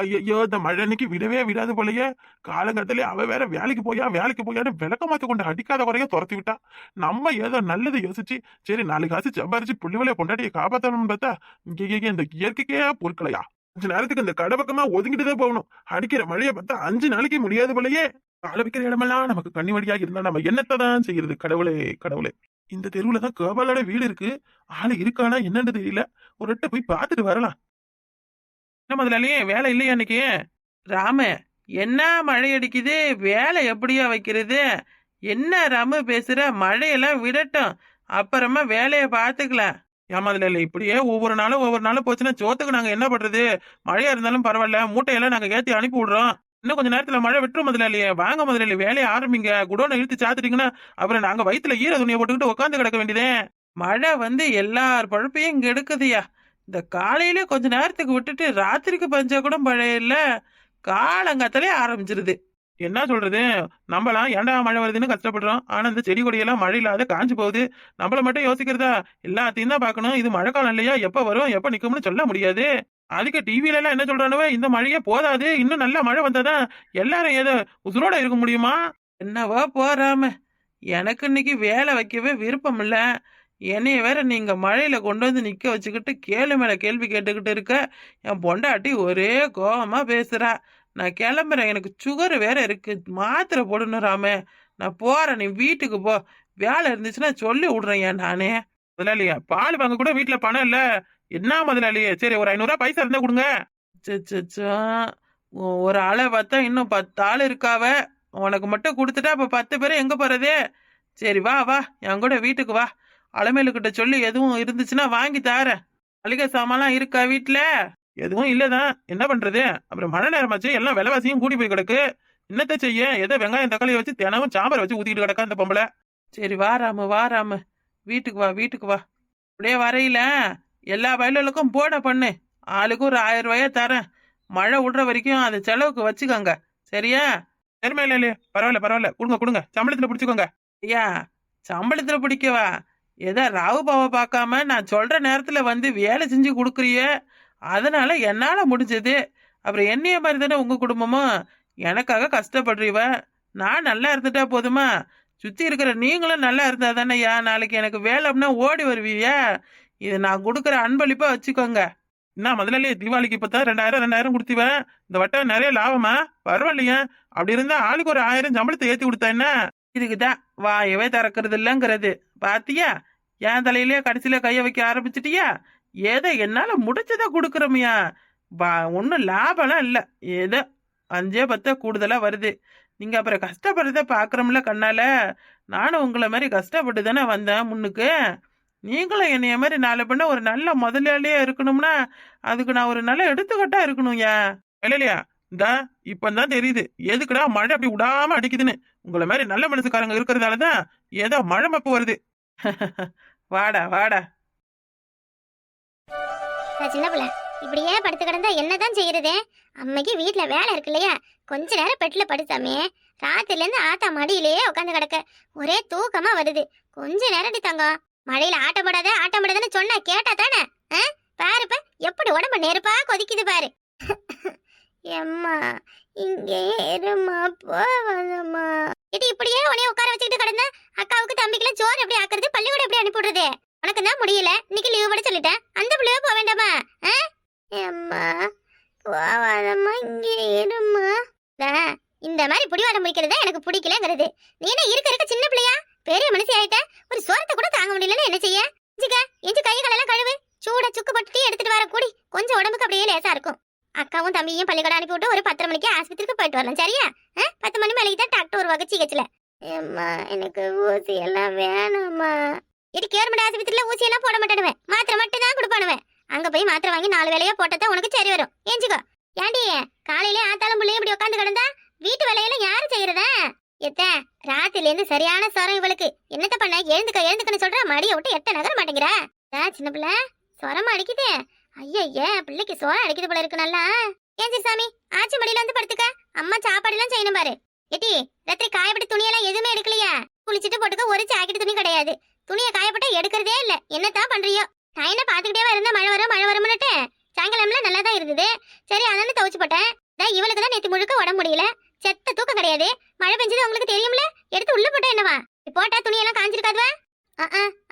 ஐயோ இந்த மழை அன்னைக்கு விடவே விடாது போலயே. காலங்கத்திலே அவ வேற வேலைக்கு போயா வேலைக்கு போயான்னு விளக்க மாத்தி கொண்டு அடிக்காத குறைய துரத்தி விட்டா. நம்ம ஏதோ நல்லது யோசிச்சு சரி நாலு காசு சம்பாரிச்சு புள்ளிவளைய பொண்டாட்டியை காப்பாத்தணும்னு பார்த்தா இங்கே இந்த இயற்கைக்கே பொருட்களையா? அஞ்சு நேரத்துக்கு இந்த கடை பக்கமா ஒதுங்கிட்டு தான் போகணும். அடிக்கிற மழையை பார்த்தா அஞ்சு நாளைக்கு முடியாது போலயே. கால வைக்கிற இடமெல்லாம் நமக்கு கண்ணி வழியாக இருந்தா நம்ம என்னத்தை தான் செய்யறது கடவுளே கடவுளே. இந்த தெருவுல தான் கோபாலோட வீடு இருக்கு. ஆளு இருக்கானா என்னன்னு தெரியல. ஒரு எட்ட போய் பார்த்துட்டு வரலாம். என்ன முதலாளியே வேலை இல்லையா அன்னைக்கு ராம என்ன மழை அடிக்குது? வேலை எப்படியா வைக்கிறது? என்ன ராமு பேசுற? மழையெல்லாம் விடட்டும். அப்புறமா வேலையை பார்த்துக்கலாம் ஏன் முதலாளி இப்படியே ஒவ்வொரு நாளும் ஒவ்வொரு நாளும் போச்சுன்னா சோத்துக்கு நாங்க என்ன பண்றது? மழையா இருந்தாலும் பரவாயில்ல மூட்டையெல்லாம் நாங்க ஏத்தி அனுப்பி விடுறோம். இன்னும் கொஞ்ச நேரத்துல மழை விட்டுரும் முதலாளியே வாங்க முதலாளி வேலையை ஆரம்பிங்க. குடோனை இழுத்து சாத்துட்டீங்கன்னா அப்புறம் நாங்க வயிற்றுல ஈர துணியை போட்டுக்கிட்டு உட்காந்து கிடக்க வேண்டியதே. மழை வந்து எல்லார் பழப்பையும் கெடுக்குதுயா இந்த காலையில கொஞ்ச நேரத்துக்கு விட்டுட்டு ராத்திரிக்கு பஞ்சா கூட மழை காலங்காத்தாலே ஆரம்பிச்சிருது. என்ன சொல்றது? நம்மளாம் ஏன்டா மழை வருதுன்னு கஷ்டப்படுறோம். ஆனா இந்த செடி கொடியெல்லாம் மழை இல்லாத காஞ்சு போகுது. நம்மள மட்டும் யோசிக்கிறதா? எல்லாத்தையும் தான் பார்க்கணும். இது மழை காலம் இல்லையா? எப்ப வரும்? எப்ப நிக்கும்னு சொல்ல முடியாது. அதுக்கு டிவில எல்லாம் என்ன சொல்றானுவ? இந்த மழையே போதாது. இன்னும் நல்ல மழை வந்தாதான் எல்லாரும் ஏதோ உசுரோட இருக்க முடியுமா? என்னவா போறாம. எனக்கு இன்னைக்கு வேலை வைக்கவே விருப்பம் இல்லை. என்னைய வேற நீங்க மழையில கொண்டு வந்து நிக்க வச்சுக்கிட்டு கேள்வி மேல கேள்வி கேட்டுக்கிட்டு இருக்க. என் பொண்டாட்டி ஒரே கோபமா பேசுறா. நான் கிளம்புறேன். எனக்கு சுகர் வேற இருக்கு. மாத்திரை போடணும் ராமே. நான் போறேன். நீ வீட்டுக்கு போ. வேலை இருந்துச்சுன்னா சொல்லி விடுறேன் ஏன் நானே? முதலாளியா பால் வாங்க கூட வீட்டுல பணம் இல்ல. என்ன முதலாளியே சரி ஒரு ஐநூறு ரூபாய் பைசா இருந்தா கொடுங்க. ச்சச்சோ. ஒரு ஆளை பார்த்தா இன்னும் பத்து ஆள் இருக்காவ. உனக்கு மட்டும் கொடுத்துட்டா அப்ப பத்து பேரும் எங்க போறதே? சரி வா வா. என் கூட வீட்டுக்கு வா. அலமேலுக்கிட்ட சொல்லி எதுவும் இருந்துச்சுன்னா வாங்கி தாரேன் மளிகை சாமான்லாம் இருக்கா வீட்டில் எதுவும் இல்லைதான். என்ன பண்ணுறது அப்புறம் மழை நேரமாச்சு எல்லாம் விலைவாசியும் கூடி போய் கிடக்கு. என்னத்த செய்ய? ஏதோ வெங்காயம் தக்காளியை வச்சு தினமும் சாம்பார் வச்சு ஊத்திக்கிட்டு கிடக்கா அந்த பொம்பளை. சரி வா ராமு வா வீட்டுக்கு வா வீட்டுக்கு வா. அப்படியே வரையில எல்லா வயலுக்கும் போட பண்ணு. ஆளுக்கு ஒரு ஆயிரம் ரூபாயா தரேன். மழை விடுற வரைக்கும் அந்த செலவுக்கு வச்சுக்கோங்க. சரியா? சரிமா இல்லையே பரவாயில்ல பரவாயில்ல. கொடுங்க கொடுங்க. சம்பளத்தில் பிடிச்சிக்கோங்க. ஐயா சம்பளத்தில் பிடிக்கவா? ஏதோ ராவு பாவை பார்க்காம நான் சொல்ற நேரத்துல வந்து வேலை செஞ்சு கொடுக்குறிய? அதனால என்னால முடிஞ்சது. அப்புறம் என்னைய மாதிரி தானே உங்க குடும்பமும் எனக்காக கஷ்டப்படுறீவ. நான் நல்லா இருந்துட்டா போதுமா? சுத்தி இருக்கிற நீங்களும் நல்லா இருந்தா தானேயா? நாளைக்கு எனக்கு வேலை அப்படின்னா ஓடி வருவீயா? இது நான் கொடுக்குற அன்பளிப்பா வச்சுக்கோங்க. என்ன முதலாளி தீபாவளிக்கு இப்போ தான் ரெண்டாயிரம் ரெண்டாயிரம் கொடுத்துவேன் இந்த வட்டம் நிறைய லாபமா? பரவாயில்லையா அப்படி இருந்தா ஆளுக்கு ஒரு ஆயிரம் சம்பளத்தை ஏற்றி கொடுத்தா என்ன? இதுக்குதான் வாயவே திறக்கிறது இல்லைங்கிறது. பாத்தியா? என் தலையிலேயே கடைசியில கைய வைக்க ஆரம்பிச்சிட்டியா? ஏதோ என்னால முடிச்சதை கொடுக்குறோமியா? வா ஒன்றும் லாபம்லாம் இல்லை. ஏதோ அஞ்சே பத்தோ கூடுதலாக வருது. நீங்கள் அப்புறம் கஷ்டப்படுறத பார்க்குறோம்ல கண்ணால். நானும் உங்களை மாதிரி கஷ்டப்பட்டு தானே வந்தேன் முன்னுக்கு. நீங்களும் என்னைய மாதிரி நாலு பண்ண ஒரு நல்ல முதலாளியாக இருக்கணும்னா அதுக்கு நான் ஒரு நல்ல எடுத்துக்கட்டாக இருக்கணும் ஏன்? இல்லையா? இந்த இப்பதான் தெரியுது. எதுக்குடா மழை அப்படி விடாம அடிக்குதுன்னு. உங்களை மாதிரி நல்ல மனசுக்காரங்க இருக்கிறதால தான் ஏதோ மழை மப்பு வருது. வாடா வாடா. சின்ன பிள்ளை இப்படியே படுத்து கிடந்தா என்னதான் செய்யறது? அம்மைக்கு வீட்ல வேலை இருக்கு இல்லையா? கொஞ்ச நேரம் பெட்ல படுத்தாமே ராத்திரில இருந்து ஆத்தா மடியிலேயே உட்காந்து கிடக்க. ஒரே தூக்கமா வருது. கொஞ்ச நேரடி தங்கம்? மழையில ஆட்டம் போடாத ஆட்டம் போடாதன்னு சொன்னா கேட்டா தானே? பாருப்ப எப்படி உடம்பு நெருப்பா கொதிக்குது பாரு. எம்மா இங்கே இருமா போவதம்மா. இது இப்படியே உனைய உட்கார வச்சுக்கிட்டு கிடந்த அக்காவுக்கு தம்பிக்கெல்லாம் சோறு எப்படி ஆக்குறது? பள்ளிக்கூடம் எப்படி அனுப்பி விடுறது உனக்கு தான் முடியல. இன்னைக்கு லீவ் போட சொல்லிட்டேன். அந்த பிள்ளையோ போக வேண்டாமா? ஆ? அம்மா போவாதம்மா இங்கே இருமா இந்த மாதிரி புடிவாதம் முடிக்கிறது எனக்கு பிடிக்கலங்கிறது. நீ என்ன இருக்க இருக்க சின்ன பிள்ளையா? பெரிய மனுஷி ஆயிட்ட. ஒரு சோரத்தை கூட தாங்க முடியலன்னு என்ன செய்ய? இஞ்சிக்க இஞ்சி கை காலெல்லாம் கழுவு. சூட சுக்கு போட்டு எடுத்துட்டு வர கூடி கொஞ்சம் உடம்புக்கு அப்படியே லேசா இருக்கும். அக்காவும் தம்பியும் பள்ளிக்கூடம் அனுப்பி விட்டு ஒரு பத்தரை மணிக்கு ஆஸ்பத்திரிக்கு போயிட்டு வரலாம். சரியா? பத்து மணி மேலே தான் டாக்டர் ஒரு வகச்சி ஏம்மா எனக்கு ஊசி எல்லாம் வேணாம்மா. இது கேர்மெண்ட் ஆஸ்பத்திரியில ஊசி எல்லாம் போட மாட்டேனுவேன். மாத்திரை மட்டும் தான் கொடுப்பானுவேன். அங்க போய் மாத்திரை வாங்கி நாலு வேலையா போட்டதா உனக்கு சரி வரும். ஏஞ்சுக்கோ. ஏண்டி காலையிலே ஆத்தாலும் பிள்ளையும் இப்படி உட்காந்து கிடந்தா வீட்டு வேலையெல்லாம் யாரு செய்யறதா? எத்த ராத்திரில இருந்து சரியான சொரம் இவளுக்கு. என்னத்த பண்ண? எழுந்துக்க எழுந்துக்கன்னு சொல்ற மடியை விட்டு எட்ட நகர மாட்டேங்கிற. சின்ன பிள்ளை சொரமா அடிக்குது. ஐயய்ய பிள்ளைக்கு சோரம் அடிக்குது போல இருக்கு நல்லா. ஏஞ்சி சாமி ஆச்சி மடியில வந்து படுத்துக்க. அம்மா சாப்பாடு எல்லாம் செய்யணும் பாரு. எட்டி ராத்திரி காயப்பட்ட துணியெல்லாம் எதுவுமே எடுக்கலையா. குளிச்சிட்டு போட்டுக்க ஒரு ஜாக்கெட் துணி கிடையாது. துணியை காயப்பட்டா எடுக்கிறதே இல்ல. என்னத்தான் பண்றியோ? நான் என்ன பாத்துக்கிட்டே இருந்தா மழை வரும் மழை வரும்னுட்டு? சாயங்காலம்ல நல்லா தான் இருந்தது. சரி அதானே துவைச்சு போட்டேன். இதான் இவளுக்கு தான் நேற்று முழுக்க உடம்பு முடியல. செத்த தூக்கம் கிடையாது. மழை பெஞ்சது உங்களுக்கு தெரியும்ல? எடுத்து உள்ள போட்டா என்னவா? போட்டா துணியெல்லாம் காஞ்சிருக்காதுவா?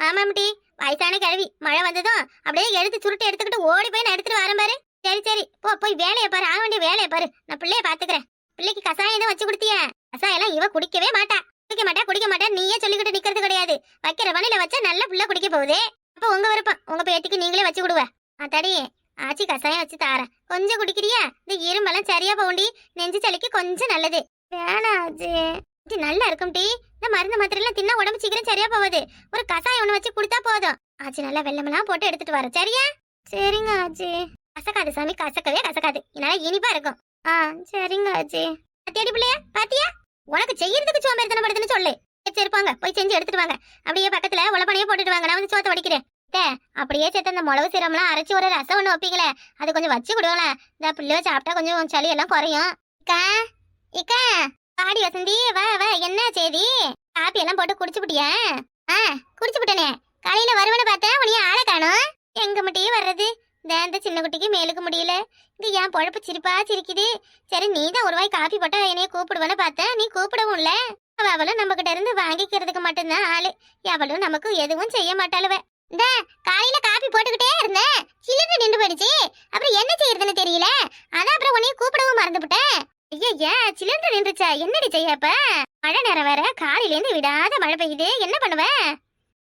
ஆமாம் டி. வயசான கிழவி. மழை வந்ததும் அப்படியே எடுத்து சுருட்டு எடுத்துக்கிட்டு ஓடி போய் நான் எடுத்துட்டு வரேன் பாரு. சரி சரி. போ போய் வேலையை பாரு. ஆக வேண்டிய வேலையை பாரு. நான் பிள்ளைய பாத்துக்கிறேன் பிள்ளைக்கு கசாயம் தான் வச்சு கொடுத்திய? கசாயம் எல்லாம் இவ குடிக்கவே மாட்டா. குடிக்க மாட்டா குடிக்க மாட்டா. நீயே சொல்லிக்கிட்டு நிக்கிறது கிடையாது. வைக்கிற வணில வச்சா நல்ல புள்ள குடிக்க போகுது. அப்ப உங்க விருப்பம். உங்க பேத்திக்கு நீங்களே வச்சு கொடுவ. தடி. ஆச்சி கசாயம் வச்சு தாரேன். கொஞ்சம் குடிக்கிறியா? இந்த இரும்பெல்லாம் சரியா போண்டி நெஞ்சு சளிக்கு கொஞ்சம் நல்லது. வேணாம் ஆச்சி. நல்லா இருக்கும் டி இந்த மருந்து மாத்திரை எல்லாம் தின்னா உடம்பு சீக்கிரம் சரியா போகுது. ஒரு கசாயம் ஒண்ணு வச்சு கொடுத்தா போதும். ஆச்சி நல்லா வெள்ளமெல்லாம் போட்டு எடுத்துட்டு வர. சரியா? சரிங்க ஆச்சி. கசக்காது சாமி கசக்கவே கசக்காது என்னால இனிப்பா இருக்கும். ஆ சரிங்க ஆச்சி. தேடி பிள்ளையா? பாத்தியா? உனக்கு செய்யறதுக்கு சோம்பேறித்தனம் படுதுன்னு சொல்லு. வச்சிருப்பாங்க போய் செஞ்சு எடுத்துட்டு வாங்க. அப்படியே பக்கத்துல உழப்பனையே போட்டுட்டு வாங்க. நான் வந்து சோத்த வடிக்கிறேன். தே, அப்படியே சேர்த்து அந்த மிளகு சீரம்லாம் அரைச்சி ஒரு ரசம் ஒண்ணு வைப்பீங்களே அது கொஞ்சம் வச்சு கொடுங்களேன். இந்த பிள்ளைய சாப்பிட்டா கொஞ்சம் சளி எல்லாம் குறையும். இக்கா இக்கா. பாடி வசந்தி வா வா. என்ன செய்தி காப்பி எல்லாம் போட்டு குடிச்சுப்பிட்டியா ஆ குடிச்சுப்பிட்டனே காலையில வருவன பார்த்தேன் உனிய ஆளை காணும். எங்க மட்டும் வர்றது? தேந்த இந்த சின்ன குட்டிக்கு மேலுக்கு முடியல. இங்க என் பொழப்பு சிரிப்பா சிரிக்குது. சரி நீ தான் ஒரு வாய் காப்பி போட்டா என்னைய கூப்பிடுவேன்னு பார்த்தேன் நீ கூப்பிடவும் இல்ல அவ அவளும் நம்ம கிட்ட இருந்து வாங்கிக்கிறதுக்கு மட்டும்தான் ஆளு. அவளும் நமக்கு எதுவும் செய்ய மாட்டாளுவ. இந்த காலையில காப்பி போட்டுக்கிட்டே இருந்தேன் சிலிந்து நின்று போயிடுச்சு. அப்புறம் என்ன செய்யறதுன்னு தெரியல. அதான் அப்புறம் உன்னைய கூப்பிடவும் மறந்துவிட்டேன் ஐயா சிலிண்டர் நின்றுச்சா. என்னடி செய்ய அப்ப மழை நேரம் வேற. காலையில இருந்து விடாத மழை பெய்யுது. என்ன பண்ணுவேன்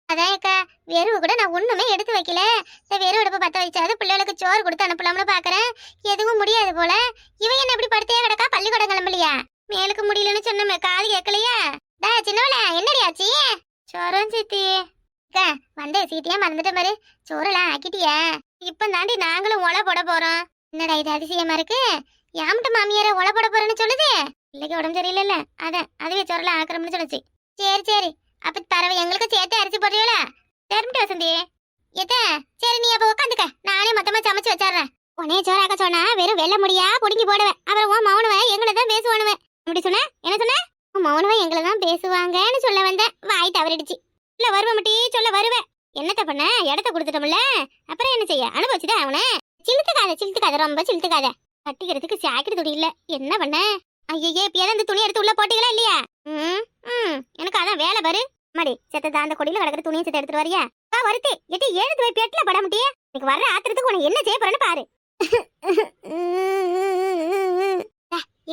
அதான் அக்கா வெறுவு கூட நான் ஒண்ணுமே எடுத்து வைக்கல. இந்த வெறும் அடுப்பு பத்த வச்சாது பிள்ளைகளுக்கு சோறு கொடுத்து அனுப்பலாம்னு பாக்குறேன். எதுவும் முடியாது போல. இவன் என்ன இப்படி படுத்தே கிடக்கா? பள்ளிக்கூடம் கிளம்பலையா? மேலுக்கு முடியலன்னு சொன்னமே காது கேட்கலையா? டா சின்னவள என்னடி ஆச்சு? சோரம் சித்தி. அக்கா வந்த சீட்டியா மறந்துட்ட பாரு. சோறெல்லாம் ஆக்கிட்டியா? இப்ப தாண்டி நாங்களும் ஒலை போட போறோம். என்னடா இது அதிசயமா இருக்கு? யாம்ட்ட மாமியார ஒலை போட போறேன்னு சொல்லுது? பிள்ளைக்கு உடம்பு சரியில்லைல்ல. அதான் அதுவே சோறெல்லாம் ஆக்கிறோம்னு சொல்லுச்சு. சரி சரி. அப்ப தரவை எங்களுக்கு சேர்த்து அரிசி போடுறீங்களா? தெரிஞ்சுட்டு வசந்தி எத்த சரி நீ அப்ப உட்காந்துக்க நானே மொத்தமா சமைச்சு வச்சிடுறேன். உனே சோறாக்க சொன்னா வெறும் வெள்ள முடியா புடுங்கி போடுவேன். அப்புறம் உன் மௌனவன் எங்களை தான் பேசுவானுவேன் அப்படி சொன்ன? என்ன சொன்ன? உன் மௌனவன் எங்களை தான் பேசுவாங்கன்னு சொல்ல வந்தேன். வாய் தவறிடுச்சு. இல்ல வருவ மட்டி சொல்ல வருவேன். என்னத்த பண்ண? இடத்த கொடுத்துட்டோம்ல. அப்புறம் என்ன செய்ய? அனுபவிச்சுதான் அவனை சிலுத்துக்காத சிலுத்துக்காத ரொம்ப சிலுத்துக்காத. கட்டிக்கிறதுக்கு சாக்கிட்டு துணி இல்ல. என்ன பண்ண? ஐயே இப்பயாவது அந்த துணி எடுத்து உள்ள போட்டீங்களா இல்லையா? ம் ம். எனக்கு அதான் வேலை பாரு. மடி செத்த அந்த கொடியில கிடக்குற துணியை செத்து எடுத்துட்டு வரியா? வா வருத்தி. எட்டி ஏழு துவை பெட்ல பட முடியே எனக்கு வர்ற ஆத்திரத்துக்கு உனக்கு என்ன செய்ய போறேன்னு பாரு.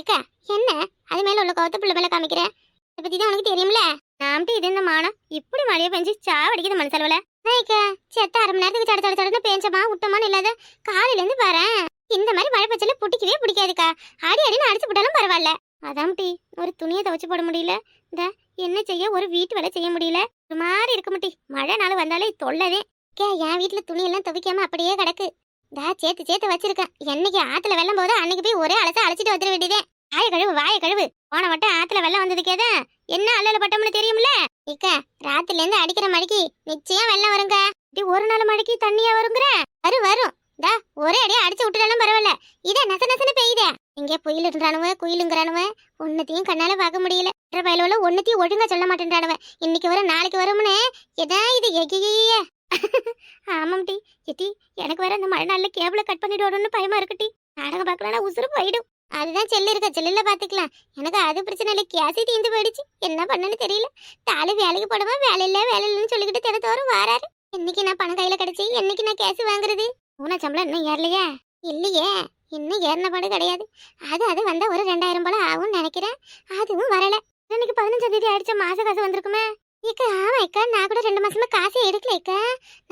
இக்கா என்ன? அது மேல உள்ள கவுத்த பிள்ளை மேல காமிக்கிறேன் இதை பத்தி தான் உனக்கு தெரியும்ல? நாமட்டு இது இந்த மானம்? இப்படி மழையை பெஞ்சு சாவடிக்குது மனசளவுல. இக்கா செத்த அரை மணி நேரத்துக்கு சட சட சடன்னு பேஞ்சமா விட்டமான்னு இல்லாத காலையில இருந்து பாரு இந்த மாதிரி மழை பெஞ்சல பிடிக்கவே பிடிக்காதுக்கா. அடி அடின்னு அடிச்சு போட்டாலும் பரவாயில்ல. அதாம்டி ஒரு துணியை துவைச்சு போட முடியல. இந்த என்ன செய்ய? ஒரு வீட்டு வேலை செய்ய முடியல. ஒரு மாதிரி இருக்க முட்டி. மழை நாள் வந்தாலே தொல்லதே. கே என் வீட்டுல துணி எல்லாம் துவைக்காம அப்படியே கிடக்கு. தா சேர்த்து சேர்த்து வச்சிருக்கேன். என்னைக்கு ஆத்துல வெள்ளம் போதோ அன்னைக்கு போய் ஒரே அலச அழைச்சிட்டு வந்துட வேண்டியதே. வாய கழுவு வாய கழுவு. போன மட்டும் ஆத்துல வெள்ளம் வந்ததுக்கேதான் என்ன அல்லல பட்டோம்னு தெரியும்ல? இக்க ராத்திரில இருந்து அடிக்கிற மழைக்கு நிச்சயம் வெள்ளம் வருங்க இப்படி ஒரு நாள் மழைக்கு தண்ணியா வருங்கிற? வரும் வரும். தா ஒரே அடியே அடிச்சு விட்டுட்டாலும் பரவாயில்ல. இதே நச நசன்னு பெய்யுதே. இங்கே புயல் இருந்தானுவ குயிலுங்கிறானுவ ஒன்னத்தையும் கண்ணால பார்க்க முடியல. பயலுவல ஒன்னத்தையும் ஒழுங்கா சொல்ல மாட்டேன்றானுவ. இன்னைக்கு வரும் நாளைக்கு வரும்னு எதா இது எகிய ஆமாம் டி எட்டி எனக்கு வேற இந்த மழை நாளில் கேபிள கட் பண்ணிட்டு வரணும்னு பயமா இருக்குட்டி. நாடகம் பார்க்கலாம் உசுறு போயிடும். அதுதான் செல்லு இருக்க செல்லுல பாத்துக்கலாம் எனக்கு அது பிரச்சனை இல்லை கேசி தீந்து போயிடுச்சு. என்ன பண்ணனு தெரியல. தாலு வேலைக்கு போடவா வேலை இல்ல வேலை இல்லைன்னு சொல்லிக்கிட்டு தினத்தோறும் வாராரு. என்னைக்கு நான் பணம் கையில கிடைச்சி என்னைக்கு நான் கேஸ் வாங்குறது? ஊனா சம்பளம் இன்னும் ஏறலையா? இல்லையே இன்னும் ஏறினபாடு கிடையாது. அது அது வந்தா ஒரு ரெண்டாயிரம் போல ஆகும்னு நினைக்கிறேன். அதுவும் வரல. இன்னைக்கு பதினஞ்சாம் தேதி அடிச்ச மாச காசு வந்திருக்குமே. இக்கா ஆமா இக்கா நான் கூட ரெண்டு மாசமா காசே எடுக்கல இக்கா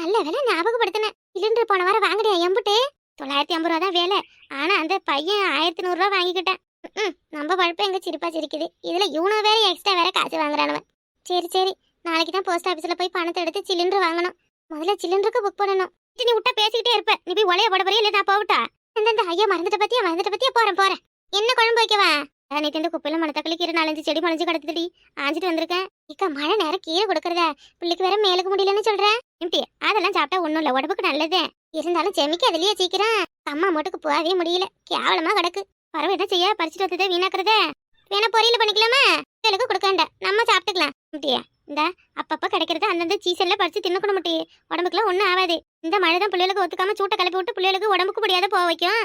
நல்ல வேலை ஞாபகப்படுத்தினேன். சிலிண்டர் போன வாரம் வாங்கினியா எம்புட்டு? தொள்ளாயிரத்தி ஐம்பது ரூபா தான் வேலை. ஆனா அந்த பையன் ஆயிரத்தி நூறுரூவா வாங்கிக்கிட்டேன். ம்ம், நம்ம பழப்ப எங்க சிரிப்பா சிரிக்குது. இதுல இவனு வேற எக்ஸ்ட்ரா வேற காசு வாங்குறானவன் சரி சரி. நாளைக்கு தான் போஸ்ட் ஆஃபீஸில் போய் பணத்தை எடுத்து சிலிண்டர் வாங்கணும். முதல்ல சிலிண்டருக்கு புக் பண்ணணும். நீ விட்டா பேசிக்கிட்டே இருப்ப நீ போய் ஒலைய போட போறியா? இல்ல நான் போகட்டா? இந்த ஐயா மறந்துட்ட பத்தியா? மறந்துட்ட பத்தியா? போறேன் போறேன். என்ன குழம்பு வைக்கவா? நேற்று இந்த குப்பையில மணத்தக்களி கீரை நாலஞ்சு செடி மலைஞ்சு கிடத்துடி ஆஞ்சிட்டு வந்திருக்கேன். இக்கா மழை நேரம் கீரை கொடுக்கறத? பிள்ளைக்கு வேற மேலுக்கு முடியலன்னு சொல்றேன் இப்படி அதெல்லாம் சாப்பிட்டா ஒண்ணும் இல்ல. உடம்புக்கு நல்லது. இருந்தாலும் செமிக்க அதுலயே சீக்கிரம். அம்மா மட்டுக்கு போகவே முடியல. கேவலமா கிடக்கு. பறவை என்ன செய்ய? பறிச்சுட்டு வந்ததே வீணாக்குறத. வேணா பொரியல பண்ணிக்கலாமா? பிள்ளைக்கு கொடுக்காண்ட நம்ம சாப்பிட்டுக்கலாம். இப்படியா இந்த அப்பப்ப கிடைக்கிறது அந்தந்த சீசன்ல பறிச்சு தின்னுக்கணும் முட்டி. உடம்புக்குலாம் ஒன்றும் ஆகாது இந்த மழை தான் பிள்ளைகளுக்கு ஒத்துக்காம சூட்டை கிளப்பி விட்டு பிள்ளைகளுக்கு உடம்புக்கு முடியாத போக வைக்கும்.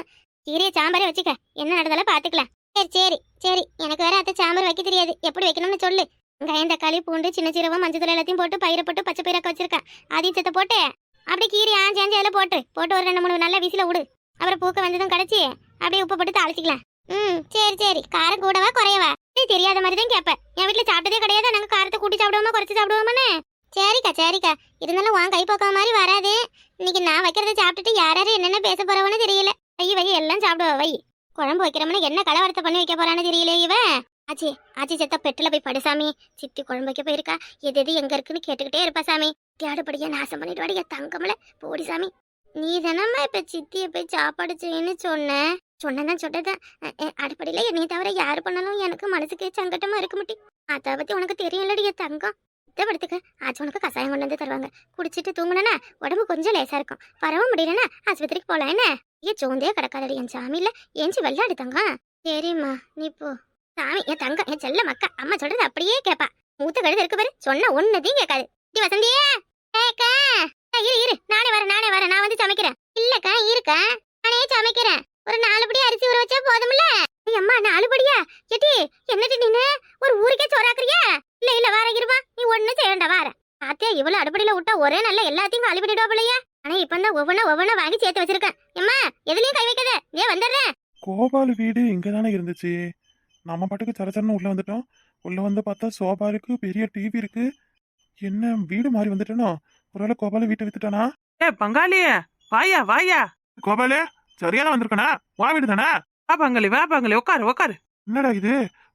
கீரையை சாம்பாரே வச்சுக்க. என்ன நடந்தாலும் பாத்துக்கலாம் சரி சரி சரி. எனக்கு வேற அத்தை சாம்பார் வைக்க தெரியாது. எப்படி வைக்கணும்னு சொல்லு. வெங்காயம் தக்காளி பூண்டு சின்ன சீரகம் மஞ்சள் தூள் எல்லாத்தையும் போட்டு பயிரை போட்டு பச்சை பயிராக்க வச்சிருக்கேன் அதையும் சத்த போட்டு அப்படியே கீரி ஆஞ்சி ஆஞ்சி அதில் போட்டு போட்டு ஒரு ரெண்டு மூணு நல்லா விசில விடு. அப்புறம் பூக்க வந்ததும் கடைச்சி அப்படியே உப்பு போட்டு தாளிச்சிக்கலாம். ம் சரி சரி. காரம் கூடவா குறையவா? நீ தெரியாத மாதிரி தான் கேட்பேன். என் வீட்டில் சாப்பிட்டதே கிடையாது. நாங்கள் காரத்தை கூட்டி சாப்பிடுவோமா குறைச்சி சாப்பிடுவோமானே சரிக்கா சரிக்கா. இருந்தாலும் உன் கை மாதிரி வராது. இன்னைக்கு நான் வைக்கிறத சாப்பிட்டுட்டு யார் யார் என்னென்ன பேச போறவன்னு தெரியல. வை வை எல்லாம் சாப்பிடுவா வை. குழம்பு வைக்கிறோம்னா என்ன கலவரத்தை பண்ணி வைக்க போறான்னு தெரியல இவ. ஆச்சி ஆச்சி செத்த பெட்டில் போய் படு சாமி. சித்தி குழம்பு வைக்க போயிருக்கா. எது எது எங்க இருக்குன்னு கேட்டுக்கிட்டே இருப்பா சாமி. தேடுபடியா நாசம் பண்ணிட்டு வாடிய தங்கமல. போடி சாமி. நீ தானம்மா இப்ப சித்திய போய் சாப்பாடு செய்யணும்னு சொன்ன? சொன்னதான் சொன்னதான் அடுப்படியில என்னை தவிர யாரு பண்ணாலும் எனக்கு மனசுக்கு சங்கட்டமா இருக்க மாட்டி அதை பத்தி உனக்கு தெரியும்லடிய தங்கம். இதை படுத்துக்க ஆச்சு உனக்கு கசாயம் கொண்டு வந்து தருவாங்க. குடிச்சிட்டு தூங்குனா உடம்பு கொஞ்சம் லேசா இருக்கும். பரவ முடியலன்னா ஆஸ்பத்திரிக்கு போலாம் என்ன? ஏன் சோந்தே கிடக்காதடி. என் சாமி ஏஞ்சி வெள்ளாடு தங்க. சரிம்மா நீ போ. சாமி என் தங்க என் செல்ல மக்கா. அம்மா சொல்றது அப்படியே கேப்பா. மூத்த கழுது இருக்கு பாரு சொன்ன ஒன்னதையும் கேட்காது. டி வசந்தியே கேக்கா இரு இரு. நானே வரேன் நானே வரேன். நான் வந்து சமைக்கிறேன். இல்லக்கா இருக்கா? நானே சமைக்கிறேன். ஒரு நாலு படி அரிசி ஊற வச்சா போதும்ல? அம்மா நாலு படியா? எட்டி என்னடி நின்னு? ஒரு ஊருக்கே சோறாக்குறியா இல்ல இல்ல வார இருமா. நீ ஒண்ணும் செய்ய வேண்டாம் வார. பாத்தியா இவ்வளவு அடுப்படியில விட்டா ஒரே நல்ல எல்லாத்தையும் காலி பண்ணிடுவா போலயே. ஆனா இப்ப தான் ஒவ்வொன்னா ஒவ்வொன்னா வாங்கி சேர்த்து வச்சிருக்கேன். எம்மா எதுலயும் கை வைக்காத. ஏன் வந்துடுறேன் கோபால் வீடு இங்க தானே இருந்துச்சு. நம்ம பாட்டுக்கு சரச்சரன்னு உள்ள வந்துட்டோம். உள்ள வந்து பார்த்தா சோபா இருக்கு பெரிய டிவி இருக்கு. என்ன வீடு மாறி வந்துட்டேனோ? ஒருவேளை கோபால வீட்டை வித்துட்டானா? ஏ பங்காளியே வாயா வாயா. கோபாலே சரியான வந்திருக்கனா? வா வீடு தானே? வா பங்காளி வா பங்காளி உட்காரு உட்காரு. என்னடா இது?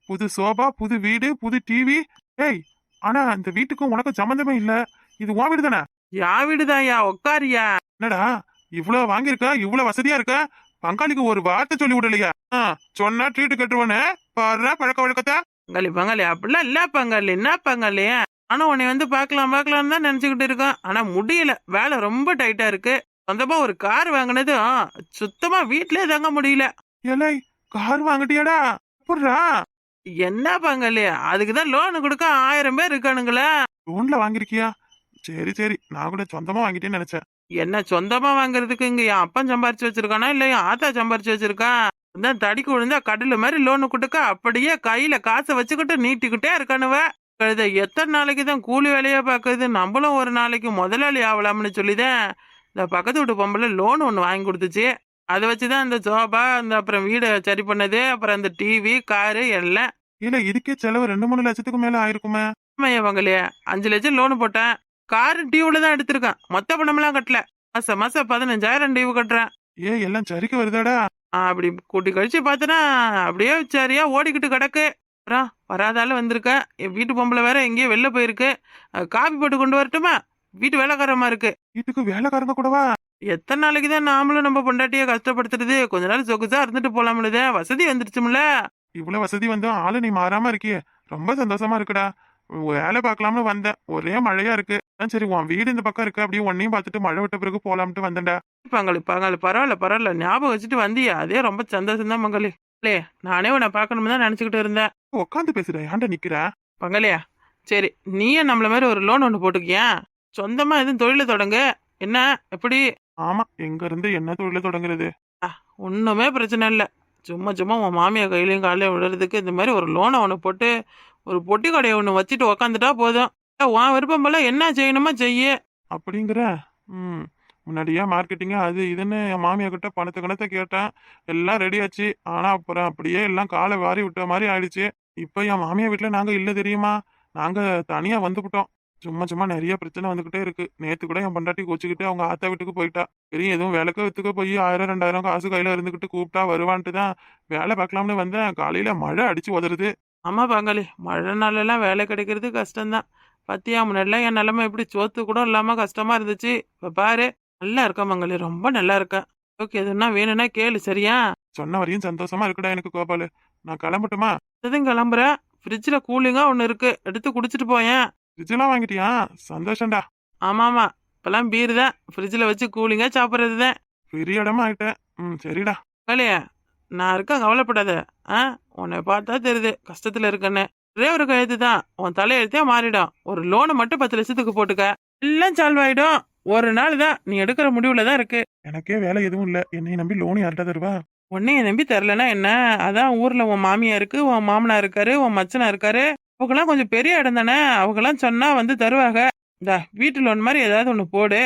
புது சோபா புது வீடு புது டிவி ஏய் ஆனா இந்த வீட்டுக்கும் உனக்கும் சம்மந்தமே இல்ல. இது உன் வீடு தானே? யா வீடுதான்யா உட்காரியா என்னடா இவ்வளவு வாங்கியிருக்க இவ்வளவு வசதியா இருக்க? பங்காளிக்கு ஒரு வார்த்தை சொல்லி விடலையா. சொன்னா ட்ரீட் கட்டுவானே? பாரு பழக்க வழக்கத்தை. பங்காளி பங்காளி அப்படிலாம் இல்ல பங்காளி என்ன பங்காளி? ஆனா உன்னை வந்து பார்க்கலாம் பார்க்கலாம் தான் நினைச்சுக்கிட்டு இருக்கோம் ஆனா முடியல வேலை ரொம்ப டைட்டா இருக்கு. சொந்தமா ஒரு கார் வாங்கினதும் சுத்தமா வீட்லயே தங்க முடியல. ஏலே கார் வாங்கிட்டியாடா. புடுறா என்ன பங்காளி அதுக்கு தான் லோனு கொடுக்க ஆயிரம் பேர் இருக்கானுங்களே. லோன்ல வாங்கிருக்கியா? சரி சரி. நான் கூட சொந்தமா வாங்கிட்டேன்னு நினைச்சேன். என்ன சொந்தமா வாங்குறதுக்கு இங்க என் அப்பன் சம்பாரிச்சு வச்சிருக்கானா இல்ல என் ஆத்தா சம்பாரிச்சு வச்சிருக்கான் தான் தடிக்கு விழுந்தா கடலு மாதிரி லோனு கொடுக்க அப்படியே கையில காசை வச்சுக்கிட்டு நீட்டிக்கிட்டே இருக்கானுவ. கழுத எத்தனை நாளைக்கு தான் கூலி வேலையா பாக்குது நம்மளும் ஒரு நாளைக்கு முதலாளி ஆகலாம்னு சொல்லிதான் இந்த பக்கத்து வீட்டு பொம்பளை லோன் ஒன்று வாங்கி கொடுத்துச்சு. அதை வச்சுதான் இந்த சோபா அந்த அப்புறம் வீடை சரி பண்ணது. அப்புறம் அந்த டிவி காரு எல்லாம் இல்ல இதுக்கே செலவு ரெண்டு மூணு லட்சத்துக்கு மேல ஆயிருக்குமே. ஆமாய்யா பங்களே அஞ்சு லட்சம் லோனு போட்டேன். காரு டியூவில் தான் எடுத்திருக்கேன். மொத்த பணமெல்லாம் கட்டல. மாசம் மாசம் பதினஞ்சாயிரம் டியூ கட்டுறேன். ஏ எல்லாம் சரிக்கு வருதாடா? அப்படி கூட்டி கழிச்சு பார்த்தனா அப்படியே சரியா ஓடிக்கிட்டு கிடக்கு. அப்புறம் வராதால வந்திருக்கேன் என் வீட்டு பொம்பளை வேற எங்கேயோ வெளில போயிருக்கு. காபி போட்டு கொண்டு வரட்டுமா? வீட்டு வேலைக்காரமா இருக்கு. வீட்டுக்கு வேலைக்காரங்க கூடவா? எத்தனை நாளைக்கு தான் நாமளும் நம்ம பொண்டாட்டிய கஷ்டப்படுத்துறது? கொஞ்ச நாள் சொகுசா இருந்துட்டு போலாம்னுதே. வசதி வந்துருச்சும்ல. இவ்வளவு வசதி வந்தும் ஆளு நீ மாறாம இருக்கியே. ரொம்ப சந்தோஷமா இருக்குடா. வேலை பார்க்கலாம்னு வந்தேன். ஒரே மழையா இருக்கு. சரி உன் வீடு இந்த பக்கம் இருக்கு. அப்படியே ஒன்னையும் பார்த்துட்டு மழை விட்ட பிறகு போலாம்ட்டு வந்தேன்டா. பங்காளி பங்காளி பரவாயில்ல பரவாயில்ல. ஞாபகம் வச்சுட்டு வந்தியா. அதே ரொம்ப சந்தோஷம் தான் பங்காளி இல்லே நானே உன்னை பார்க்கணும்னு தான் நினச்சிக்கிட்டு இருந்தேன். உட்காந்து பேசுற ஏன்டா நிக்கிற? பங்காளியா சரி நீயே நம்மள மாதிரி ஒரு லோன் ஒன்று போட்டுக்கியா? சொந்தமா எதுவும் தொழிலை தொடங்கு. என்ன? எப்படி? ஆமா எங்க இருந்து என்ன தொழில தொடங்குறது? ஒன்றுமே பிரச்சனை இல்லை. சும்மா சும்மா உன் மாமியார் கையிலையும் காலையும் விடுறதுக்கு இந்த மாதிரி ஒரு லோனை ஒன்று போட்டு ஒரு பொட்டி கடையை ஒன்று வச்சுட்டு உக்காந்துட்டா போதும். உன் விருப்பம் போல என்ன செய்யணுமோ செய்ய. அப்படிங்கிற ம் முன்னாடியே மார்க்கெட்டிங்க அது இதுன்னு என் மாமியா கிட்ட பணத்தை கணத்தை கேட்டேன். எல்லாம் ரெடி ஆச்சு. ஆனால் அப்புறம் அப்படியே எல்லாம் காலை வாரி விட்ட மாதிரி ஆயிடுச்சு. இப்போ என் மாமியார் வீட்டில் நாங்கள் இல்லை தெரியுமா? நாங்கள் தனியாக வந்துவிட்டோம் சும்மா சும்மா நிறைய பிரச்சனை வந்துகிட்டே இருக்கு. நேத்து கூட என் பொண்டாட்டி கோச்சிக்கிட்டு அவங்க ஆத்தா வீட்டுக்கு போயிட்டா. சரி எதுவும் வேலைக்கு வித்துக்க போய் ஆயிரம் ரெண்டாயிரம் காசு கையில இருந்துகிட்டு கூப்பிட்டா வருவான்ட்டு தான் வேலை பார்க்கலாம்னு வந்தேன். காலையில மழை அடிச்சு உதறுது. ஆமா பங்காளி மழை நாளெல்லாம் வேலை கிடைக்கிறது கஷ்டம்தான். பத்தியா முன்னாடிலாம் என் நிலைமை இப்படி சோத்து கூட இல்லாம கஷ்டமா இருந்துச்சு. இப்ப பாரு நல்லா இருக்கேன் பங்காளி ரொம்ப நல்லா இருக்கேன். ஓகே எதுனா வேணும்னா கேளு சரியா? சொன்ன வரையும் சந்தோஷமா இருக்குடா எனக்கு கோபாலு. நான் கிளம்பட்டுமா? எதுவும் கிளம்புறேன் ஃப்ரிட்ஜில் கூலிங்கா ஒன்று இருக்கு. எடுத்து குடிச்சிட்டு போயேன். ஃப்ரிட்ஜெல்லாம் வாங்கிட்டியா? சந்தோஷம்டா. ஆமாமா. இப்பெல்லாம் பீர் தான். ஃப்ரிட்ஜில் வச்சு கூலிங்கா சாப்பிட்றது தான் பெரிய இடமா ஆயிட்டேன். ம் சரிடா. பங்காளியா நான் இருக்கேன் கவலைப்படாத. ஆ உன்னை பார்த்தா தெரியுது. கஷ்டத்தில் இருக்கேன்னு. ஒரே ஒரு கையெழுத்து தான். உன் தலையெழுத்தே மாறிடும். ஒரு லோனை மட்டும் பத்து லட்சத்துக்கு போட்டுக்க. எல்லாம் சால்வ் ஆயிடும். ஒரு நாள் தான். நீ எடுக்கிற முடிவுல தான் இருக்கு. எனக்கே வேலை எதுவும் இல்ல. என்னை நம்பி லோன் யார்கிட்ட தருவா? உன்னைய நம்பி தரலனா என்ன? அதான் ஊர்ல உன் மாமியா இருக்கு உன் மாமனா இருக்காரு உன் மச்சனா இருக்காரு. அவங்கெல்லாம் கொஞ்சம் பெரிய இடம் தானே? அவங்கெல்லாம் சொன்னா வந்து தருவாங்க. இந்த வீட்டு லோன் மாதிரி ஏதாவது ஒன்று போடு.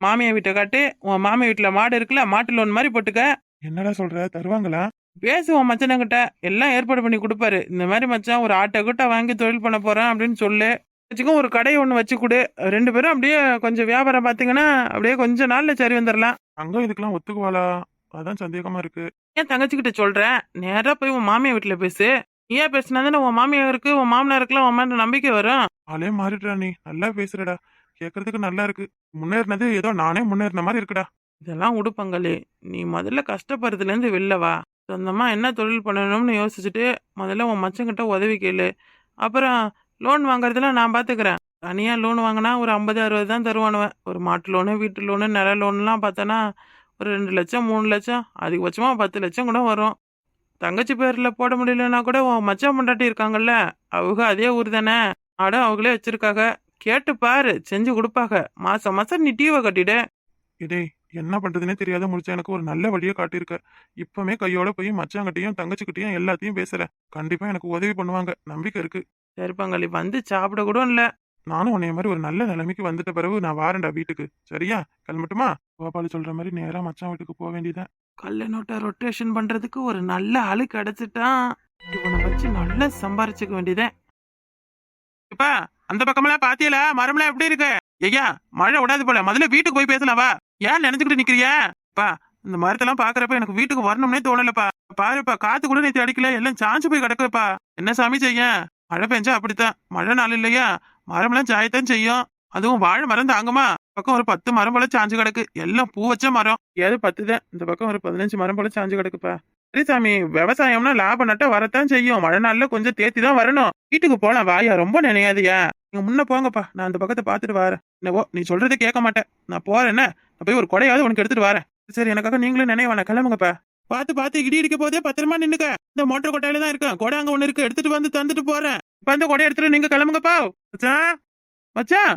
மாமியா வீட்டை காட்டு. உன் மாமியா வீட்டுல மாடு இருக்குல்ல மாட்டு லோன் மாதிரி போட்டுக்க. என்னடா சொல்ற? தருவாங்களா? பேசு உன் மச்சனங்கிட்ட எல்லாம் ஏற்பாடு பண்ணி கொடுப்பாரு. இந்த மாதிரி மச்சான் ஒரு ஆட்டை கூட்ட வாங்கி தொழில் பண்ண போறேன் அப்படின்னு சொல்லு. வச்சுக்கோ ஒரு கடை ஒன்று வச்சு கொடு. ரெண்டு பேரும் அப்படியே கொஞ்சம் வியாபாரம் பார்த்தீங்கன்னா அப்படியே கொஞ்ச நாள்ல சரி வந்துடலாம் அங்க இதுக்கெல்லாம் ஒத்துக்குவாளா? அதான் சந்தேகமா இருக்கு. ஏன் தங்கச்சிக்கிட்ட சொல்றேன் நேரா போய் உன் மாமியா வீட்டுல பேசு. ஏன் பேசினா தானே உன் மாமியாருக்கு உன் மாமனாருக்குலாம் உன் மேல நம்பிக்கை வரும். ஆளே மாறிடுறா நீ. நல்லா பேசுறடா. கேக்குறதுக்கு நல்லா இருக்கு. முன்னேறினது ஏதோ நானே முன்னேறின மாதிரி இருக்குடா. இதெல்லாம் உடுப்பங்களே நீ முதல்ல கஷ்டப்படுறதுலேருந்து வெளில வா. சொந்தமா என்ன தொழில் பண்ணணும்னு யோசிச்சுட்டு முதல்ல உன் மச்சங்கிட்ட உதவி கேளு. அப்புறம் லோன் வாங்குறதுலாம் நான் பார்த்துக்கிறேன் தனியாக லோன் வாங்கினா ஒரு ஐம்பது அறுபது தான் தருவானுவேன் ஒரு மாட்டு லோனு வீட்டு லோனு நில லோன்லாம் பார்த்தோன்னா ஒரு ரெண்டு லட்சம் மூணு லட்சம் அதிகபட்சமாக பத்து லட்சம் கூட வரும். தங்கச்சி பேரில் போட முடியலன்னா கூட உன் மச்சான் பொண்டாட்டி இருக்காங்கல்ல அவங்க அதே ஊர் தானே. ஆடும் அவங்களே வச்சிருக்காங்க. கேட்டு பாரு செஞ்சு கொடுப்பாங்க. மாசம் மாசம் நீ டீவை கட்டிடு. இடேய் என்ன பண்றதுனே தெரியாத முடிச்ச எனக்கு ஒரு நல்ல வழியை காட்டியிருக்க. இப்பவுமே கையோட போய் மச்சாங்கிட்டையும் தங்கச்சிக்கிட்டையும் எல்லாத்தையும் பேசுறேன் கண்டிப்பா எனக்கு உதவி பண்ணுவாங்க. நம்பிக்கை இருக்கு. சரிப்பாங்களி வந்து சாப்பிட கூட இல்ல. நானும் உன்னைய மாதிரி ஒரு நல்ல நிலைமைக்கு வந்துட்ட பிறகு நான் வாரேன்டா வீட்டுக்கு. சரியா? கிளம்பட்டுமா? கோபாலு சொல்ற மாதிரி நேரா மச்சான் வீட்டுக்கு போக வேண்டியதான் கல்ல நோட்டை ரொட்டேஷன் பண்றதுக்கு ஒரு நல்ல ஆளு கிடைச்சிட்டான். இவனை வச்சு நல்லா சம்பாரிச்சுக்க வேண்டியதே. இப்ப அந்த பக்கமெல்லாம் பாத்தியல? மரம்லாம் எப்படி இருக்கு? ஐயா மழை விடாது போல. முதல்ல வீட்டுக்கு போய் பேசலாம் வா. ஏன் நினைச்சுக்கிட்டு நிக்கிறியா? பா இந்த மரத்தெல்லாம் பாக்குறப்ப எனக்கு வீட்டுக்கு வரணும்னே தோணலப்பா. பாருப்பா காத்து கூட நேற்று அடிக்கல. எல்லாம் சாஞ்சு போய் கிடக்குப்பா என்ன சாமி செய்ய? மழை பெஞ்சா அப்படித்தான். மழை நாள் இல்லையா? மரம்லாம் சாயத்தான் செய்யும். அதுவும் வாழை மரம் தாங்குமா? பக்கம் ஒரு பத்து மரம் போல சாஞ்சு கிடக்கு. எல்லாம் பூ வச்ச மரம். ஏதோ பத்து தான் இந்த பக்கம் ஒரு பதினஞ்சு மரம் போல சாஞ்சு கிடக்குப்பா. சரி சாமி விவசாயம்னா லாபம் நட்ட வரத்தான் செய்யும். மழை நாள்ல கொஞ்சம் தேத்தி தான் வரணும். வீட்டுக்கு போலாம். வாயா ரொம்ப நினையாதியா. நீங்க முன்ன போங்கப்பா. நான் அந்த பக்கத்தை பார்த்துட்டு வரேன். என்னவோ நீ சொல்றதை கேட்க மாட்டேன். நான் போறேன்னா நான் போய் ஒரு கொடையாவது உனக்கு எடுத்துட்டு வரேன். சரி எனக்காக நீங்களும் நினைய வேணாம். கிளம்புங்கப்பா. பார்த்து பார்த்து இடி இடிக்க போதே பத்திரமா நின்னுக்க. இந்த மோட்டர் கொட்டையில தான் இருக்கேன். கொடை அங்க ஒண்ணு இருக்கு. எடுத்துட்டு வந்து தந்துட்டு போறேன். இப்ப அந்த கொடை எடுத்துட்டு நீங்க கிளம்புங்கப்பா. மச்சான் மச்சான்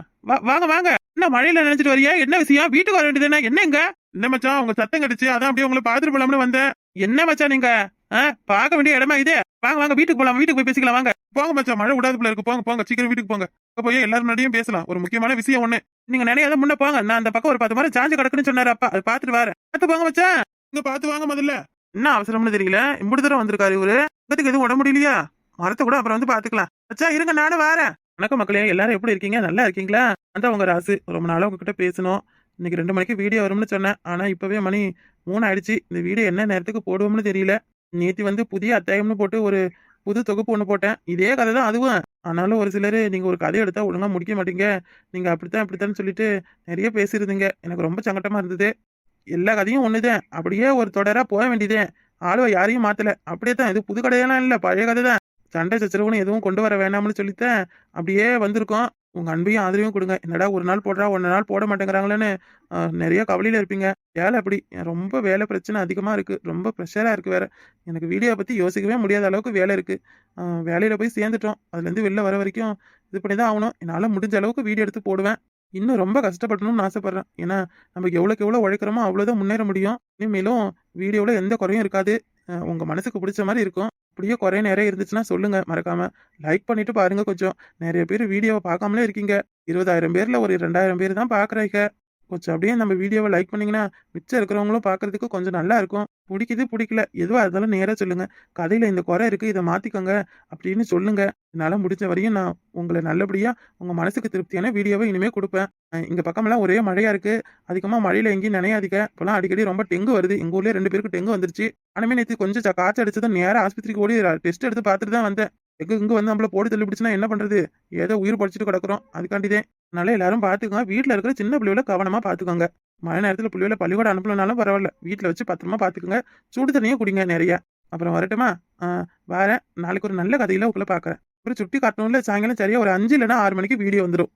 வாங்க வாங்க. என்ன மழையில நினைச்சிட்டு வரியா? என்ன விஷயம்? வீட்டுக்கு வர வேண்டியதுன்னா என்ன எங்க என்ன மச்சான் உங்க சத்தம் கிடைச்சு அதான் அப்படியே உங்களை பாத்துட்டு போலாம்னு வந்தேன். என்ன மச்சான் நீங்க? ஆ, பார்க்க வேண்டிய இடமா இது? வாங்க வாங்க வீட்டுக்கு போலாம். வீட்டுக்கு போய் பேசிக்கலாம். வாங்க. போங்க மச்சான் மழை விடாது போல இருக்கு. போங்க போங்க. சீக்கிரம் வீட்டுக்கு போங்க. போய் எல்லாரும் முன்னாடியும் பேசலாம். ஒரு முக்கியமான விஷயம் ஒண்ணு. நீங்க நினையாத முன்ன போங்க. நான் அந்த பக்கம் ஒரு பத்து மரம் சாஞ்சு கிடக்குன்னு சொன்னாரு அப்பா. அது பாத்துட்டு வரேன். பார்த்து போங்க மச்சான். இங்க பார்த்து வாங்க முதல்ல. என்ன அவசரம்னு தெரியல. இம்புடு தூரம் வந்திருக்காரு இவரு. இதுக்கு எதுவும் உடம்பு முடியலையா? மரத்தை கூட அப்புறம் வந்து பாத்துக்கலாம் மச்சான் இருங்க நானும் வரேன். வணக்கம் மக்களே எல்லாரும் எப்படி இருக்கீங்க? நல்லா இருக்கீங்களா? அந்த உங்க ராசு. ரொம்ப நாளாக உங்ககிட்ட பேசணும் இன்னைக்கு ரெண்டு மணிக்கு வீடியோ வரும்னு சொன்னேன். ஆனா இப்பவே மணி மூணு ஆயிடுச்சு இந்த வீடியோ என்ன நேரத்துக்கு போடுவோம்னு தெரியல. நேத்தி வந்து புதிய அத்தியாயம்னு போட்டு ஒரு புது தொகுப்பு ஒன்று போட்டேன். இதே கதை தான் அதுவும். ஆனாலும் ஒரு சிலர் நீங்க ஒரு கதை எடுத்தா ஒழுங்கா முடிக்க மாட்டீங்க. நீங்க அப்படித்தான் அப்படித்தான் சொல்லிட்டு நிறைய பேசியிருந்தீங்க. எனக்கு ரொம்ப சங்கட்டமா இருந்தது. எல்லா கதையும் ஒண்ணுதான். அப்படியே ஒரு தொடரா போக வேண்டியதே. ஆளுவை யாரையும் மாத்தல. அப்படியே தான் இது புது கதையெல்லாம் இல்ல. பழைய கதை தான். சண்டை சச்சரவுன்னு எதுவும் கொண்டு வர வேணாம்னு சொல்லித்தான் அப்படியே வந்திருக்கோம். உங்கள் அன்பையும் ஆதரவையும் கொடுங்க. என்னடா ஒரு நாள் போடுறா ஒன்று நாள் போட மாட்டேங்கிறாங்களேன்னு நிறைய கவலையில் இருப்பீங்க. வேலை அப்படி. ரொம்ப வேலை பிரச்சனை அதிகமாக இருக்குது ரொம்ப ப்ரெஷராக இருக்குது வேற. எனக்கு வீடியோ பற்றி யோசிக்கவே முடியாத அளவுக்கு வேலை இருக்குது வேலையில் போய் சேர்ந்துட்டோம். அதுலேருந்து வெளில வர வரைக்கும் இது பண்ணி தான் ஆகணும். என்னால் முடிஞ்ச அளவுக்கு வீடியோ எடுத்து போடுவேன். இன்னும் ரொம்ப கஷ்டப்படணும்னு ஆசைப்பட்றேன். ஏன்னா நம்ம எவ்வளோக்கு எவ்வளோ உழைக்கிறோமோ அவ்வளோதான் முன்னேற முடியும். இனிமேலும் வீடியோவில் எந்த குறையும் இருக்காது. உங்கள் மனசுக்கு பிடிச்ச மாதிரி இருக்கும். அப்படியே குறை நேரம் இருந்துச்சுன்னா சொல்லுங்க மறக்காம லைக் பண்ணிட்டு பாருங்க கொஞ்சம். நிறைய பேர் வீடியோவை பார்க்காமலே இருக்கீங்க. இருபதாயிரம் பேர்ல ஒரு ரெண்டாயிரம் பேர் தான் பாக்குறீங்க கொஞ்சம் அப்படியே நம்ம வீடியோவை லைக் பண்ணிங்கன்னா மிச்சம் இருக்கிறவங்களும் பார்க்கறதுக்கு கொஞ்சம் நல்லா இருக்கும். பிடிக்குது பிடிக்கல. எதுவாக இருந்தாலும் நேராக சொல்லுங்கள் கதையில் இந்த குறை இருக்குது இதை மாற்றிக்கோங்க அப்படின்னு சொல்லுங்கள் என்னால் முடிஞ்ச வரையும் நான் உங்களை நல்லபடியாக உங்கள் மனசுக்கு திருப்தியான வீடியோவை இனிமேல் கொடுப்பேன். இங்கே பக்கமெல்லாம் ஒரே மழையாக இருக்குது அதிகமாக மழையில எங்கேயும் நினையாதிக்க இப்போலாம் அடிக்கடி ரொம்ப டெங்கு வருது. எங்கள் ஊர்லேயே ரெண்டு பேருக்கு டெங்கு வந்துருச்சு. ஆனால் நேற்று கொஞ்சம் காய்ச்சல் அடிச்சதும் நேராக ஆஸ்பத்திரிக்கு ஓடி டெஸ்ட் எடுத்து பார்த்துட்டு தான் வந்தேன். எங்க இங்க வந்து நம்மள போட்டு தள்ளி பிடிச்சுன்னா என்ன பண்றது? ஏதோ உயிர் படிச்சுட்டு கிடக்குறோம். அதுக்காண்டிதே. நல்லா எல்லாரும் பாத்துக்கோங்க. வீட்டுல இருக்கிற சின்ன பிள்ளைகளை கவனமா பாத்துக்கோங்க. மழை நேரத்துல பிள்ளைகளை பள்ளிக்கூடம் அனுப்பலனாலும் பரவாயில்ல. வீட்டுல வச்சு பத்திரமா பாத்துக்கோங்க. சுடு தண்ணியும் குடிங்க நிறைய. அப்புறம் வரட்டுமா? வேற வரேன். நாளைக்கு ஒரு நல்ல கதையில உங்களை பாக்குறேன். அப்புறம் சுட்டி காட்டணும்ல? சாயங்காலம் சரியா ஒரு அஞ்சு இல்லைன்னா ஆறு மணிக்கு வீடியோ வந்துடும்